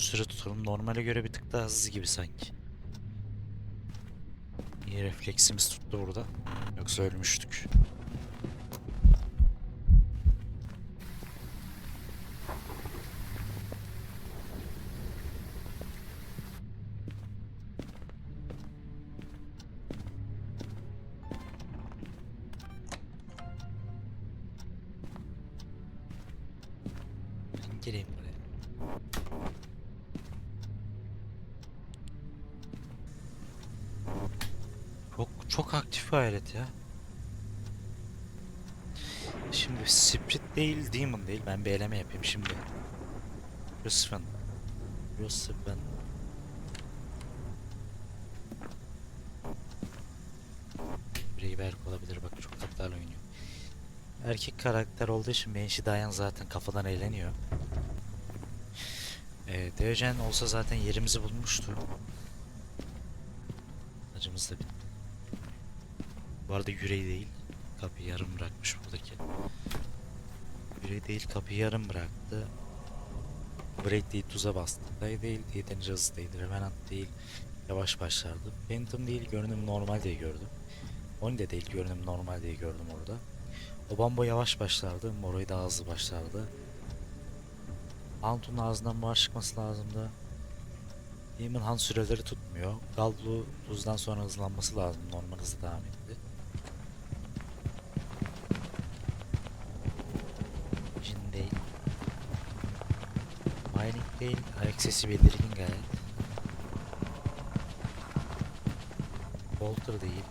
süre tutalım. Normale göre bir tık daha hızlı gibi sanki. İyi refleksimiz tuttu burada. Yoksa ölmüştük. Çok aktif bir alet ya. Şimdi Spirit değil, Demon değil. Ben bir eleme yapayım şimdi. Yusuf'un. Yusuf'un. Birey Berk olabilir bak çok tatlarla oynuyor. Erkek karakter olduğu için Benshi Dayan zaten kafadan eğleniyor. Ee, Deogen olsa zaten yerimizi bulmuştu. Acımız da bitti. Bu arada yüreği değil. Kapıyı yarım bırakmış buradaki. Yüreği değil kapıyı yarım bıraktı. Break değil tuza bastı. Day değil yeterince hızlı değil. Revenant değil yavaş başlardı. Phantom değil görünüm normal diye gördüm. Oni de değil görünüm normal diye gördüm orada. Obambo yavaş başlardı. Moroi daha hızlı başlardı. Antun'un ağzından buhar çıkması lazımdı. Demon Han süreleri tutmuyor. Galblu tuzdan sonra hızlanması lazım. Normal hızı devam etti. Jin değil. Mining değil. Ayak sesi belirgin gayet. Bolter değil.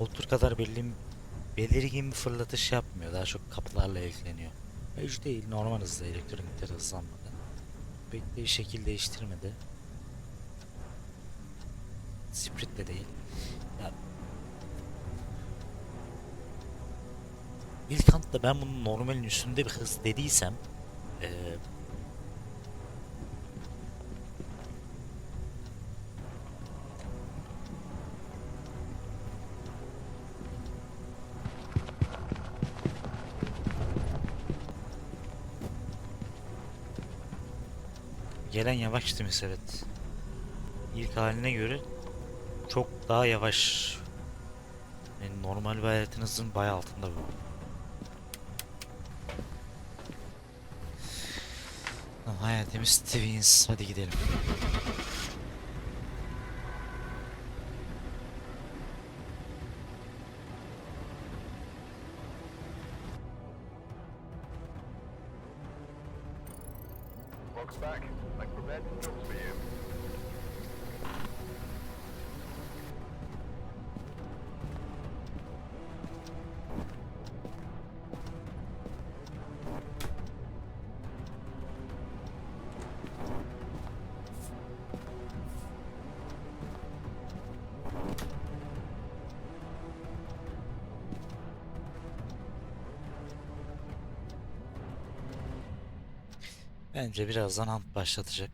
Bolter kadar belirgin, belirgin bir fırlatış yapmıyor. Daha çok kapılarla ilgileniyor. Edge değil. Normal hızda elektronikler hızlanmadı. Bekleyi şekil değiştirmedi. Spirit de değil. Ya İlk antta ben bunun normalin üstünde bir hız dediysem eee Gelen yavaş demiş evet. İlk haline göre çok daha yavaş. Yani normal bir hayatınızın bayağı altında bu. Tamam, hayatımız Twins. Hadi gidelim. Box back. I can prepare some jobs for you. Bence birazdan hunt başlatacak.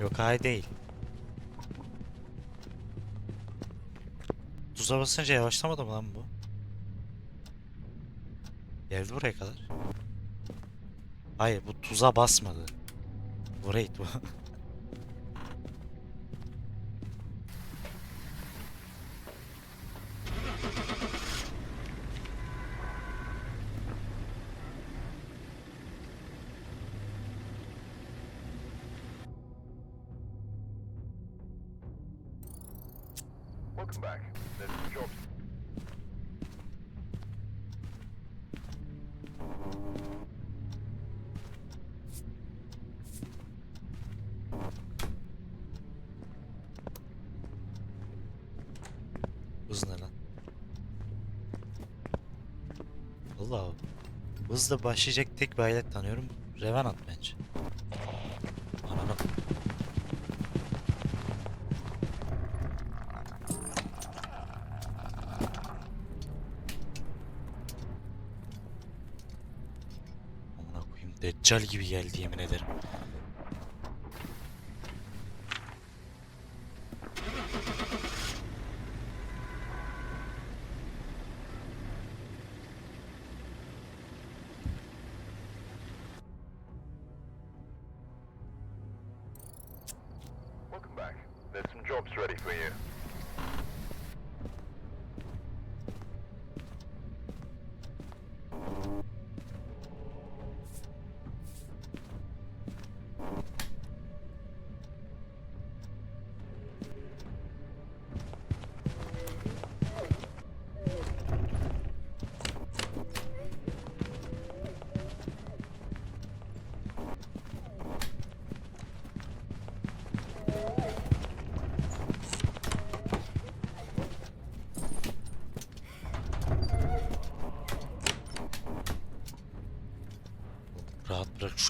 Yok hay değil. Tuza basınca yavaşlamadı mı lan bu? Geldi buraya kadar. Hayır bu tuza basmadı. Wait bu. Welcome back. There's some jobs. Allah Hızla başlayacak tek bir alet tanıyorum. Revenant bence. Ananı. Deccal gibi geldi yemin ederim. Ready for you.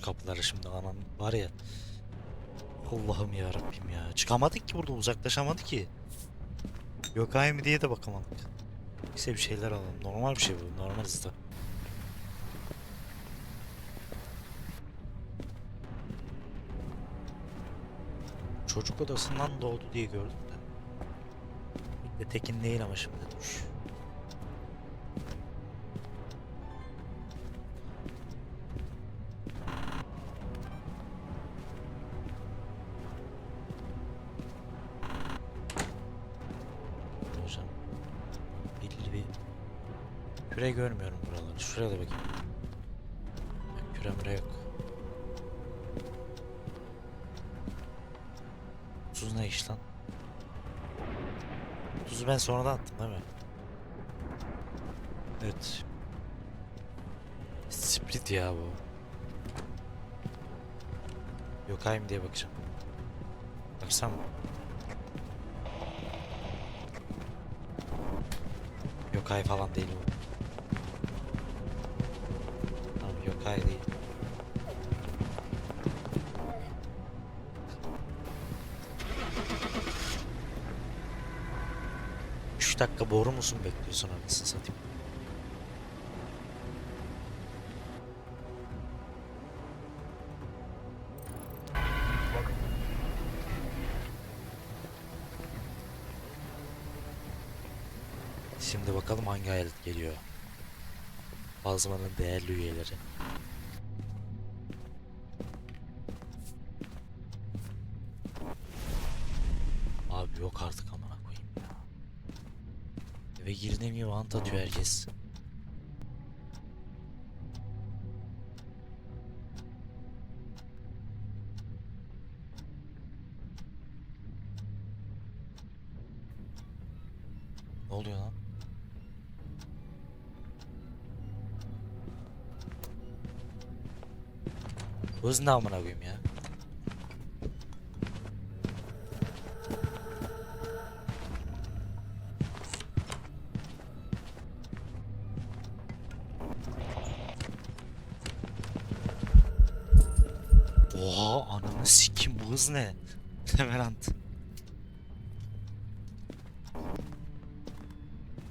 Kapıları şimdi anan var ya. Allah'ım ya Rabbim ya. Çıkamadık ki burada uzaklaşamadı ki. Yok ay mı diye de bakamadık. Neyse bir şeyler alalım. Normal bir şey bu. Normal ıslak. Çocuk odasından doğdu diye gördüm de. Bir de Tekin değil ama şimdi dur. Küre görmüyorum buraları. Şuraya da bakayım. Küre müre yok. Tuz ne iş lan? Tuzu ben sonradan attım değil mi? Evet. Split ya bu. Yok ayım diye bakacağım. Baksam mı? Yok ay falan değil bu. Değil. Üç dakika boru musun bekliyorsun anasını satayım. Şimdi bakalım hangi hayalet geliyor. Bazımanın değerli üyeleri. Girinemiyor ant atıyor herkes. Ne oluyor lan? Hız ne amına koyayım ya? Sikim bu hız ne? Leverant.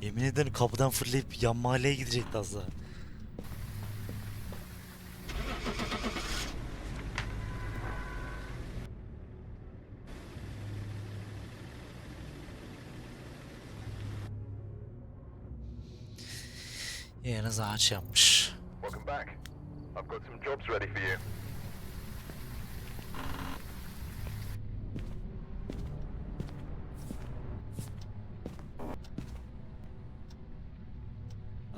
Yemin ederim kapıdan fırlayıp yan mahalleye gidecekti az daha. Yalnız ağaç yapmış. Welcome back. I've got some jobs ready for you.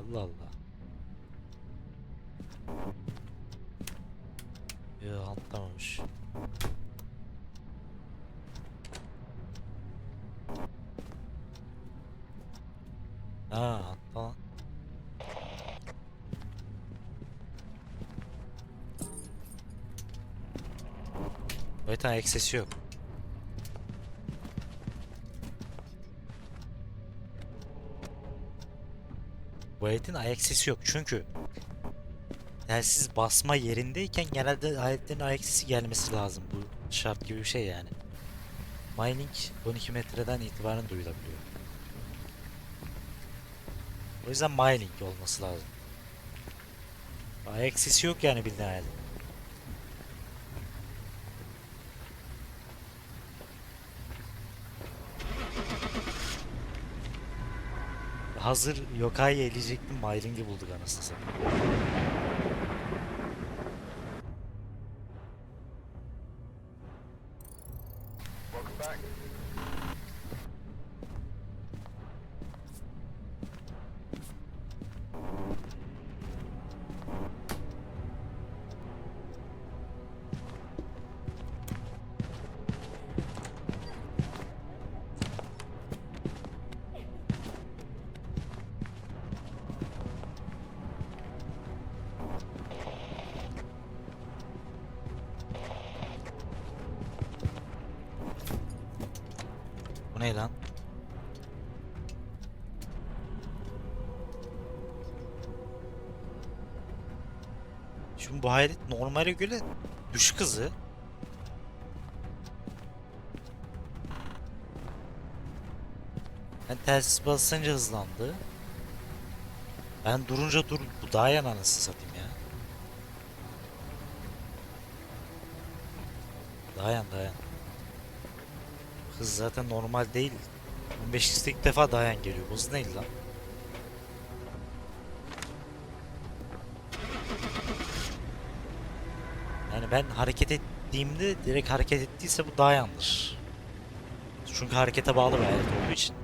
Allah Allah. Yo atlamamış. Aa atla lan. Evet ayak sesi yok. Bu aletin ayak sesi yok çünkü telsiz basma yerindeyken genelde aletlerin ayak sesi gelmesi lazım. Bu şart gibi bir şey yani. Mining 12 metreden itibaren duyulabiliyor. O yüzden mining olması lazım. Ayak sesi yok yani bildiğin aletin. Hazır Yokai'yi eleyecektim. Myring'i bulduk anasını satayım. Welcome back. Ne lan? Şimdi bu hayalet normale göre düşük hızı. Ben telsiz basınca hızlandı. Ben durunca dur bu daha yan anasını satayım ya. Dayan dayan. Hız zaten normal değil. 15x'te ilk defa dayan geliyor. Bu hız neydi lan? Yani ben hareket ettiğimde direkt hareket ettiyse bu dayandır. Çünkü harekete bağlı bir alet olduğu için.